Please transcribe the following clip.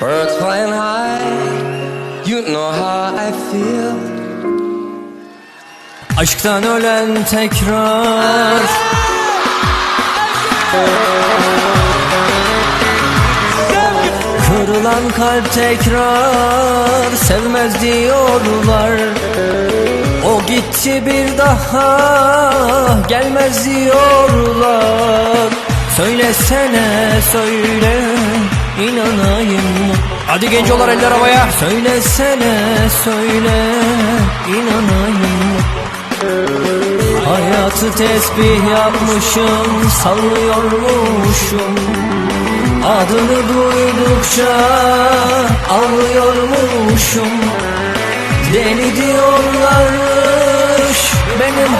Birds flying high, you know how I feel. Aşktan ölen tekrar Kırılan kalp tekrar sevmez diyorlar O gitti bir daha gelmez diyorlar Söylesene söyle inanayım? Hadi gencolar eller havaya. Söylesene söyle inanayım? Hayatı tesbih yapmışım Sallıyormuşum. Adını duydukça Ağlıyormuşum Deli diyorlarmış Benim